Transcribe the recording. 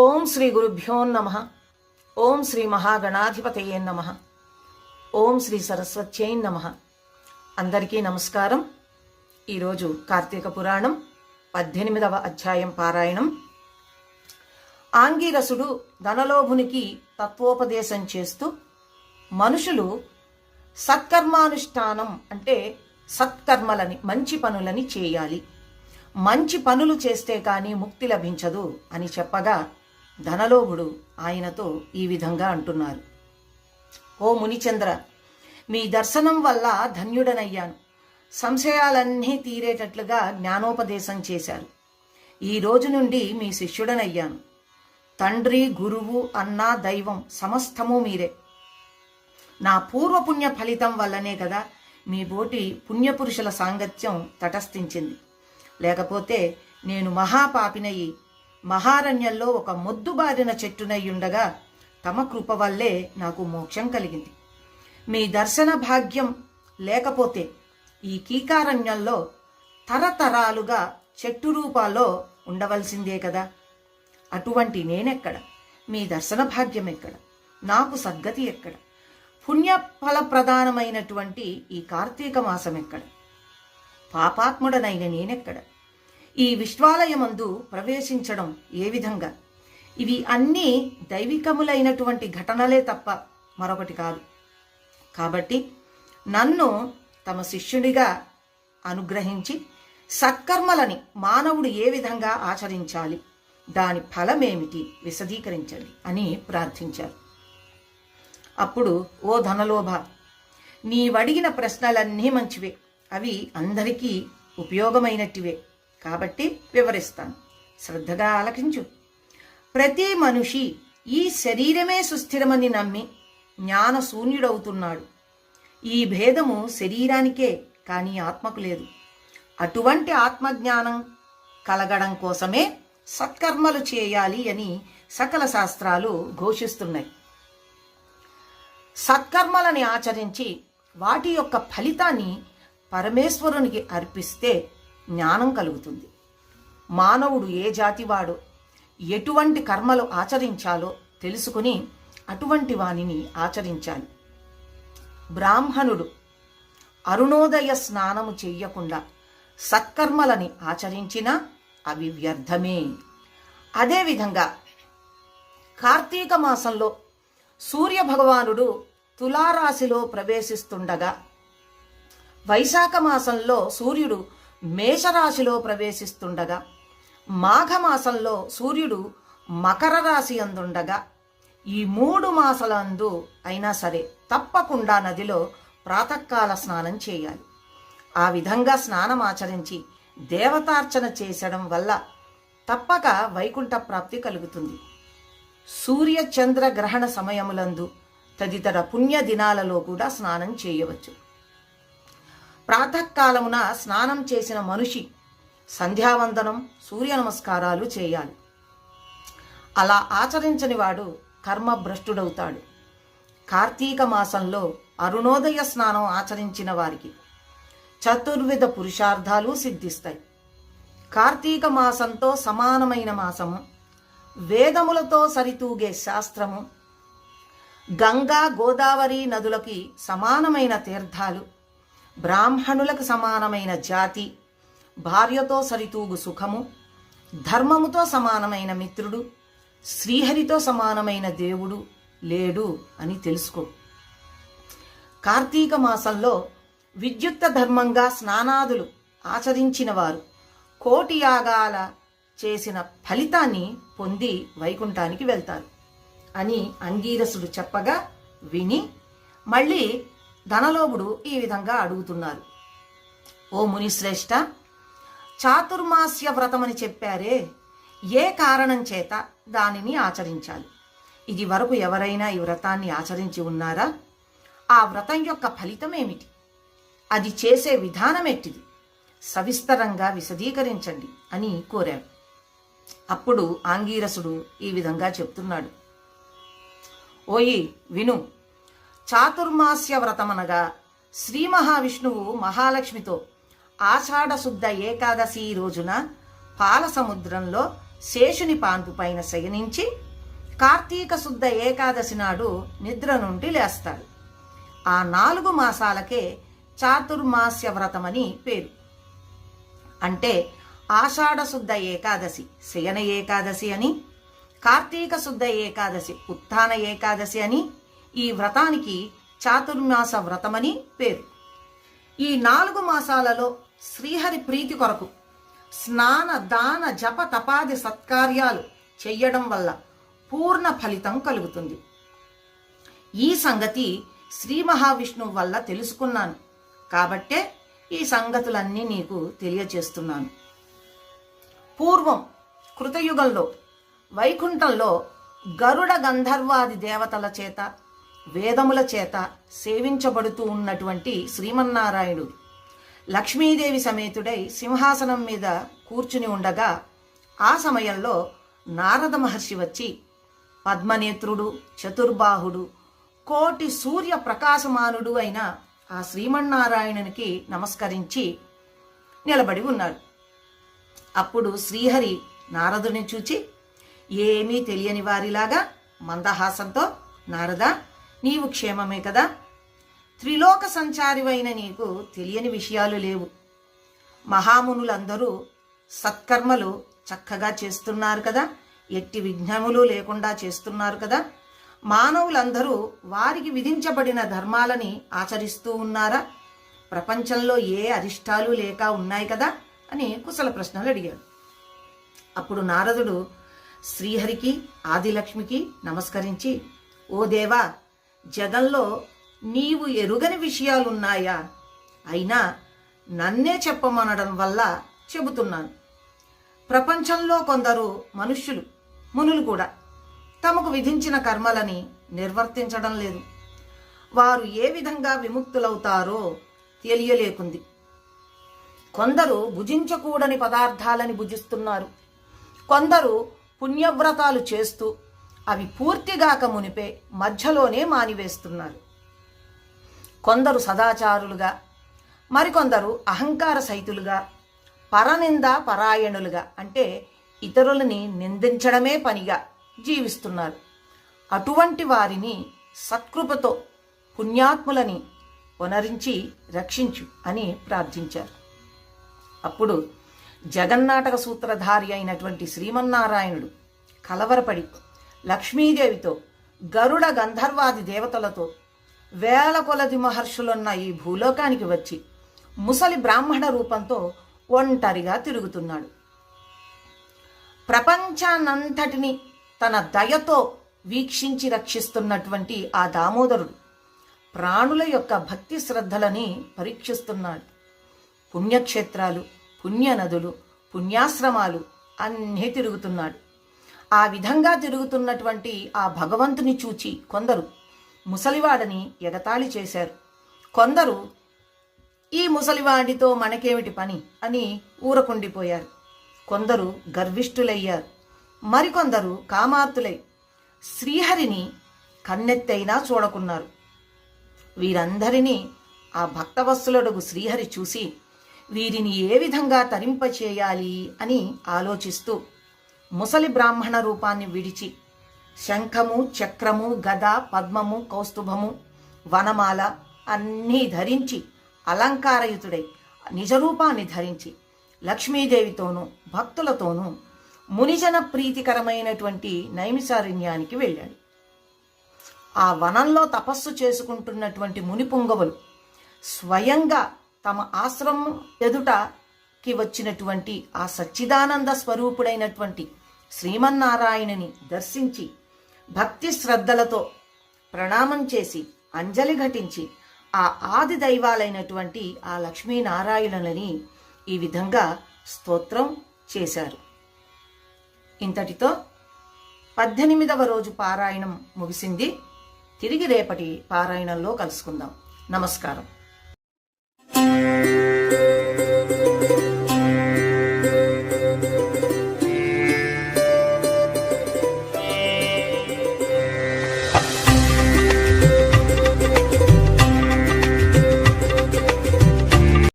ఓం శ్రీ గురుభ్యో నమ. ఓం శ్రీ మహాగణాధిపతయే నమ. ఓం శ్రీ సరస్వత్యై నమ. అందరికీ నమస్కారం. ఈరోజు కార్తీక పురాణం పద్దెనిమిదవ అధ్యాయం పారాయణం. ఆంగిరసుడు ధనలోభునికి తత్వోపదేశం చేస్తూ మనుషులు సత్కర్మానుష్ఠానం అంటే సత్కర్మలని మంచి పనులని చేయాలి. మంచి పనులు చేస్తే కానీ ముక్తి లభించదు అని చెప్పగా ధనలోభుడు ఆయనతో ఈ విధంగా అంటున్నారు. ఓ మునిచంద్ర మీ దర్శనం వల్ల ధన్యుడనయ్యాను. సంశయాలన్నీ తీరేటట్లుగా జ్ఞానోపదేశం చేశారు. ఈ రోజు నుండి మీ శిష్యుడనయ్యాను. తండ్రి గురువు అన్న దైవం సమస్తము మీరే. నా పూర్వపుణ్య ఫలితం వల్లనే కదా మీ బోటి పుణ్యపురుషుల సాంగత్యం తటస్థించింది. లేకపోతే నేను మహాపాపినయి మహారణ్యంలో ఒక మొద్దుబారిన చెట్టునయ్యుండగా తమ కృప వల్లే నాకు మోక్షం కలిగింది. మీ దర్శన భాగ్యం లేకపోతే ఈ కీకారణ్యంలో తరతరాలుగా చెట్టు రూపాల్లో ఉండవలసిందే కదా. అటువంటి నేనెక్కడ? మీ దర్శన భాగ్యం ఎక్కడ నాకు సద్గతి ఎక్కడ? పుణ్య ఫలప్రధానమైనటువంటి ఈ కార్తీక మాసం ఎక్కడ పాపాత్ముడనైన నేనెక్కడ? ఈ విశ్వాలయమందు ప్రవేశించడం ఏ విధంగా? ఇవి అన్నీ దైవికములైనటువంటి ఘటనలే తప్ప మరొకటి కాదు. కాబట్టి నన్ను తమ శిష్యుడిగా అనుగ్రహించి సత్కర్మలని మానవుడు ఏ విధంగా ఆచరించాలి? దాని ఫలమేమిటి? విశదీకరించండి అని ప్రార్థించారు. అప్పుడు ఓ ధనలోభ నీవడిగిన ప్రశ్నలన్నీ మంచివే. అవి అందరికీ ఉపయోగమైనట్టివే. కాబట్టి వివరిస్తాను. శ్రద్ధగా ఆలకించు. ప్రతి మనిషి ఈ శరీరమే సుస్థిరమని నమ్మి జ్ఞానశూన్యుడవుతున్నాడు. ఈ భేదము శరీరానికే కానీ ఆత్మకు లేదు. అటువంటి ఆత్మజ్ఞానం కలగడం కోసమే సత్కర్మలు చేయాలి అని సకల శాస్త్రాలు ఘోషిస్తున్నాయి. సత్కర్మలని ఆచరించి వాటి యొక్క ఫలితాన్ని పరమేశ్వరునికి అర్పిస్తే జ్ఞానం కలుగుతుంది. మానవుడు ఏ జాతివాడో ఎటువంటి కర్మలు ఆచరించాలో తెలుసుకుని అటువంటి వానిని ఆచరించాలి. బ్రాహ్మణుడు అరుణోదయ స్నానము చెయ్యకుండా సత్కర్మలని ఆచరించినా అవి వ్యర్థమే. అదేవిధంగా కార్తీక మాసంలో సూర్య భగవానుడు తులారాశిలో ప్రవేశిస్తుండగా వైశాఖ మాసంలో సూర్యుడు మేషరాశిలో ప్రవేశిస్తుండగా మాఘమాసంలో సూర్యుడు మకర రాశి అందుండగా ఈ మూడు మాసాలందు అయినా సరే తప్పకుండా నదిలో ప్రాతకాల స్నానం చేయాలి. ఆ విధంగా స్నానం ఆచరించి దేవతార్చన చేసడం వల్ల తప్పక వైకుంఠ ప్రాప్తి కలుగుతుంది. సూర్య చంద్ర గ్రహణ సమయములందు తదితర పుణ్య దినాలలో కూడా స్నానం చేయవచ్చు. ప్రాతకాలమున స్నానం చేసిన మనిషి సంధ్యావందనం సూర్య నమస్కారాలు చేయాలి. అలా ఆచరించని వాడు కర్మభ్రష్టుడవుతాడు. కార్తీక మాసంలో అరుణోదయ స్నానం ఆచరించిన వారికి చతుర్విధ పురుషార్థాలు సిద్ధిస్తాయి. కార్తీక మాసంతో సమానమైన మాసము వేదములతో సరితూగే శాస్త్రము గంగా గోదావరి నదులకి సమానమైన తీర్థాలు బ్రాహ్మణులకు సమానమైన జాతి భార్యతో సరితూగు సుఖము ధర్మముతో సమానమైన మిత్రుడు శ్రీహరితో సమానమైన దేవుడు లేడు అని తెలుసుకో. కార్తీక మాసంలో విద్యుక్త ధర్మంగా స్నానాదులు ఆచరించిన వారు కోటి యాగాల చేసిన ఫలితాన్ని పొంది వైకుంఠానికి వెళ్తారు అని అంగీరసుడు చెప్పగా విని మళ్ళీ ధనలోభుడు ఈ విధంగా అడుగుతున్నారు. ఓ మునిశ్రేష్ఠ చాతుర్మాస్య వ్రతమని చెప్పారే. ఏ కారణం చేత దానిని ఆచరించాలి? ఇది వరకు ఎవరైనా ఈ వ్రతాన్ని ఆచరించి ఉన్నారా? ఆ వ్రతం యొక్క ఫలితం ఏమిటి? అది చేసే విధానం ఎట్టిది? సవిస్తరంగా విశదీకరించండి అని కోరాడు. అప్పుడు ఆంగీరసుడు ఈ విధంగా చెప్తున్నాడు. ఓయి విను. చాతుర్మాస్య వ్రతమనగా శ్రీ మహావిష్ణువు మహాలక్ష్మితో ఆషాఢ శుద్ధ ఏకాదశి రోజున పాల సముద్రంలో శేషుని పాన్పు పైన శయనించి కార్తీక శుద్ధ ఏకాదశి నాడు నిద్ర నుండి లేస్తాడు. ఆ నాలుగు మాసాలకే చాతుర్మాస్య వ్రతమని పేరు. అంటే ఆషాఢ శుద్ధ ఏకాదశి శయన ఏకాదశి అని కార్తీక శుద్ధ ఏకాదశి ఉత్థాన ఏకాదశి అని ఈ వ్రతానికి చాతుర్మాస వ్రతమని పేరు. ఈ నాలుగు మాసాలలో శ్రీహరి ప్రీతి కొరకు స్నాన దాన జప తపాది సత్కార్యాలు చెయ్యడం వల్ల పూర్ణ ఫలితం కలుగుతుంది. ఈ సంగతి శ్రీ మహావిష్ణువు వల్ల తెలుసుకున్నాను. కాబట్టే ఈ సంగతులన్నీ నీకు తెలియచేస్తున్నాను. పూర్వం కృతయుగంలో వైకుంఠంలో గరుడ గంధర్వాది దేవతల చేత వేదముల చేత సేవించబడుతూ ఉన్నటువంటి శ్రీమన్నారాయణుడు. లక్ష్మీదేవి సమేతుడై సింహాసనం మీద కూర్చుని ఉండగా ఆ సమయంలో నారద మహర్షి వచ్చి పద్మనేత్రుడు చతుర్బాహుడు కోటి సూర్య ప్రకాశమానుడు అయిన ఆ శ్రీమన్నారాయణునికి నమస్కరించి నిలబడి ఉన్నాడు. అప్పుడు శ్రీహరి నారదుని చూచి ఏమీ తెలియని వారిలాగా మందహాసంతో నారద నీవు క్షేమమే కదా? త్రిలోక సంచారివైన నీకు తెలియని విషయాలు లేవు. మహామునులందరూ సత్కర్మలు చక్కగా చేస్తున్నారు కదా? ఎట్టి విఘ్నములు లేకుండా చేస్తున్నారు కదా? మానవులందరూ వారికి విధించబడిన ధర్మాలని ఆచరిస్తూ ఉన్నారా? ప్రపంచంలో ఏ అరిష్టాలు లేక ఉన్నాయి కదా? అని కుశల ప్రశ్నలు అడిగాడు. అప్పుడు నారదుడు శ్రీహరికి ఆదిలక్ష్మికి నమస్కరించి ఓ దేవా జగంలో నీవు ఎరుగని విషయాలున్నాయా? అయినా నన్నే చెప్పమనడం వల్ల చెబుతున్నాను. ప్రపంచంలో కొందరు మనుష్యులు మునులు కూడా తమకు విధించిన కర్మలని నిర్వర్తించడం లేదు. వారు ఏ విధంగా విముక్తులవుతారో తెలియలేకుంది. కొందరు భుజించకూడని పదార్థాలని భుజిస్తున్నారు. కొందరు పుణ్యవ్రతాలు చేస్తూ అవి పూర్తిగాక మునిపే మధ్యలోనే మానివేస్తున్నారు. కొందరు సదాచారులుగా మరికొందరు అహంకార సైతులుగా పరనింద పరాయణులుగా అంటే ఇతరులని నిందించడమే పనిగా జీవిస్తున్నారు. అటువంటి వారిని సత్కృపతో పుణ్యాత్ములని పునరించి రక్షించు అని ప్రార్థించారు. అప్పుడు జగన్నాటక సూత్రధారి అయినటువంటి శ్రీమన్నారాయణుడు కలవరపడి లక్ష్మీదేవితో గరుడ గంధర్వాది దేవతలతో వేల కొలది మహర్షులున్న ఈ భూలోకానికి వచ్చి ముసలి బ్రాహ్మణ రూపంతో ఒంటరిగా తిరుగుతున్నాడు. ప్రపంచానంతటిని తన దయతో వీక్షించి రక్షిస్తున్నటువంటి ఆ దామోదరుడు ప్రాణుల యొక్క భక్తి శ్రద్ధలని పరీక్షిస్తున్నాడు. పుణ్యక్షేత్రాలు పుణ్యనదులు పుణ్యాశ్రమాలు అన్నీ తిరుగుతున్నాడు. ఆ విధంగా తిరుగుతున్నటువంటి ఆ భగవంతుని చూచి కొందరు ముసలివాడని ఎగతాళి చేశారు. కొందరు ఈ ముసలివాడితో మనకేమిటి పని? అని ఊరకుండిపోయారు. కొందరు గర్విష్ఠులయ్యారు. మరికొందరు కామార్తులై శ్రీహరిని కన్నెత్తైనా చూడకున్నారు. వీరందరినీ ఆ భక్తవత్సలుడుగు శ్రీహరి చూసి వీరిని ఏ విధంగా తరింపచేయాలి? అని ఆలోచిస్తూ ముసలి బ్రాహ్మణ రూపాన్ని విడిచి శంఖము చక్రము గద పద్మము కౌస్తుభము వనమాల అన్నీ ధరించి అలంకారయుతుడై నిజరూపాన్ని ధరించి లక్ష్మీదేవితోనూ భక్తులతోనూ మునిజన ప్రీతికరమైనటువంటి నైమిసారణ్యానికి వెళ్ళాడు. ఆ వనంలో తపస్సు చేసుకుంటున్నటువంటి ముని పుంగవులు స్వయంగా తమ ఆశ్రమం ఎదుటకి వచ్చినటువంటి ఆ సచ్చిదానంద స్వరూపుడైనటువంటి శ్రీమన్నారాయణుని దర్శించి భక్తి శ్రద్ధలతో ప్రణామం చేసి అంజలి ఘటించి ఆ ఆది దైవాలైనటువంటి ఆ లక్ష్మీనారాయణులని ఈ విధంగా స్తోత్రం చేశారు. ఇంతటితో పద్దెనిమిదవ రోజు పారాయణం ముగిసింది. తిరిగి రేపటి పారాయణంలో కలుసుకుందాం. నమస్కారం.